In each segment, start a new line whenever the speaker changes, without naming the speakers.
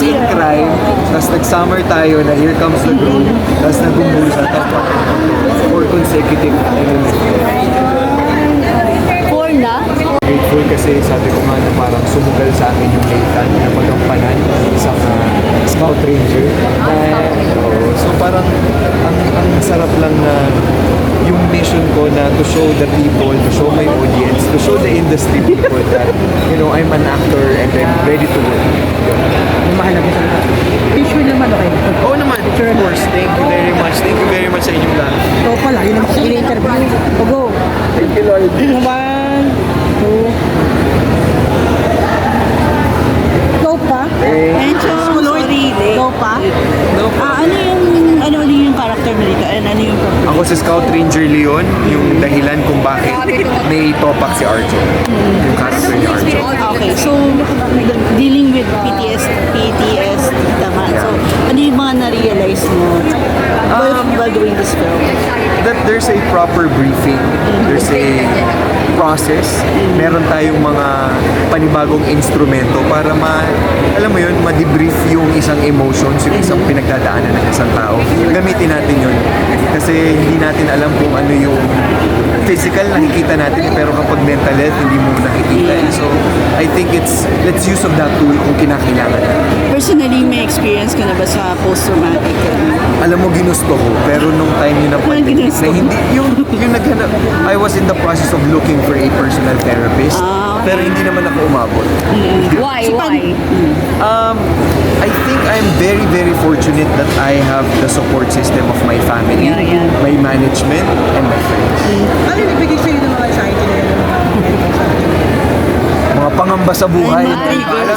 in crime, tapos nag-summer tayo na here comes the groove, tapos nagumbusa, tapos four consecutive eliminations.
Four na?
Grateful kasi sabi ko nga na parang sumugal sa akin yung isang uh, scout ranger. Oo, so parang ang, ang sarap lang na yung mission ko na to show the people, to show my audience, to show the industry people that, you know, I'm an actor and I'm ready to work.
Yung mahalaga talaga. Picture naman, okay.
Oo naman, of course. Thank you very much. Thank you very much sa inyong lahat.
Ikaw pala, yun ang ini-interview. O go.
Thank you, Lord.
One, two. Go pa?
Encho, sorry.
Go pa?
No,
Ah, ano yung, ano yung character mo dito? And ano yung problem?
Ako si Scout Ranger Leon, yung dahilan kung bakit may topak si Arjo. Yung character ni Arjo.
Okay, so dealing with PTS, PTS, tama. So, ano yung mga na-realize mo doing this film?
That there's a proper briefing, there's a process, meron tayong mga panibagong instrumento para ma, alam mo yun, ma-debrief yung isang emotions, yung isang pinagdadaanan ng isang tao. Gamitin natin yun. Kasi hindi natin alam kung ano yung physical nakikita natin pero kapag mental health hindi mo nakikita. Eh. So, I think it's let's use of that tool kung kinakailangan.
Personally, may experience ka na ba sa post-traumatic?
Alam mo, ginusto ko. Pero nung time yun na
Anong ginusto
na hindi, yung, yung naghanap, I was in the process of looking for a personal therapist.
Ah.
Pero hindi naman ako umabot.
Why? Why?
Um, I think I'm very, very fortunate that I have the support system of my family,
Yeah, yeah.
my management, and my friends.
Ano yung nagbigay sa'yo ng mga anxiety na yun?
Pangamba sa buhay. Alam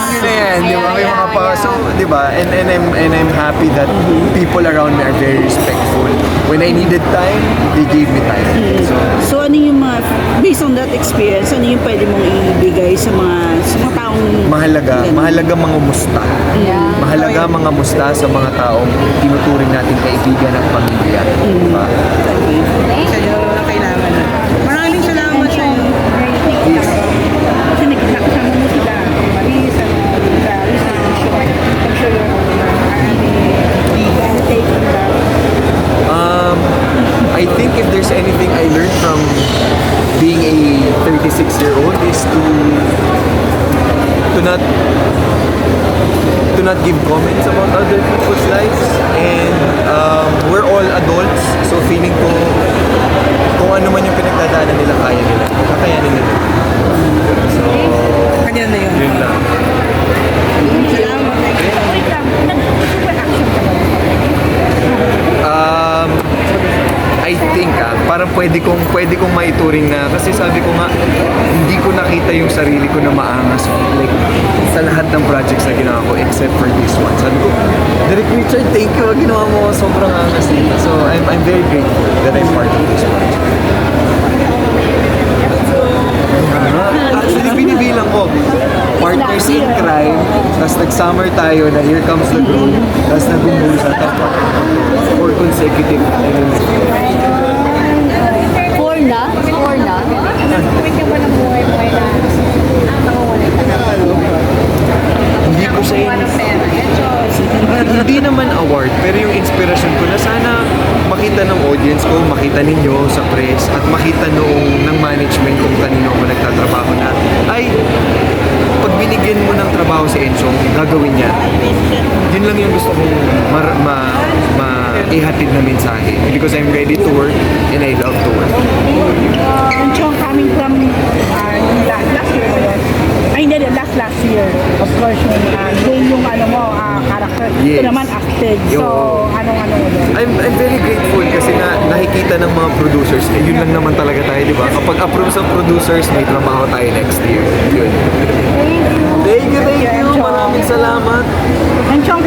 niyo na yan, di ba? May
Yeah,
mga pa,
yeah.
so, di ba? And, and, I'm, and I'm happy that people around me are very respectful. When I needed time, they gave me time. So,
So ano yung mga, based on that experience, ano yung pwede mong ibigay sa mga, sa mga taong
mahalaga, mahalaga mga musta. Mahalaga mga musta sa mga taong tinuturing natin kaibigan at pamilya. Diba?
Sa'yo na
26-year-old is to to not to not give comments about other people's lives. And um, we're all adults so feeling ko kung ano man yung pinagdadaanan nila kaya nila. Kakayanin nila. So
kanya na yun.
I think ah, parang pwede kong pwede kong maituring na kasi sabi ko nga hindi ko nakita yung sarili ko na maangas like sa lahat ng projects na ginawa ko except for this one. Sabi ko, Derek Richard, thank you. Ginawa mo sobrang angas dito. So I'm, I'm very grateful that I'm part of this project. Actually, binibilang ko. Partners in crime, tapos nag-summer tayo na here comes the groove, tapos nagumbusa, tapos four consecutive eliminations.
Four na? Four na?
Hindi ko in- hindi naman award, pero yung inspiration ko na sana makita ng audience ko, makita ninyo sa press, at makita noong ng management kung kanino ako nagtatrabaho na, ay, pag binigyan mo ng trabaho si Enchong, gagawin niya. Yun lang yung gusto kong ma, ma, ma ihatid na mensahe. Because I'm ready to work and I love to work.
And Chong coming from uh, last, last year ba yun? Ay, hindi, last last year. Of course, yung, uh, yung, yung ano mo, uh, character.
Yes.
Ito naman acted. So,
Yo.
anong ano mo doon?
I'm, I'm very grateful kasi nga nakikita ng mga producers, eh, yun lang naman talaga di ba? Kapag approve sa producers, may trabaho tayo next year. Yun. Thank you, thank you. Maraming salamat.
And Chong,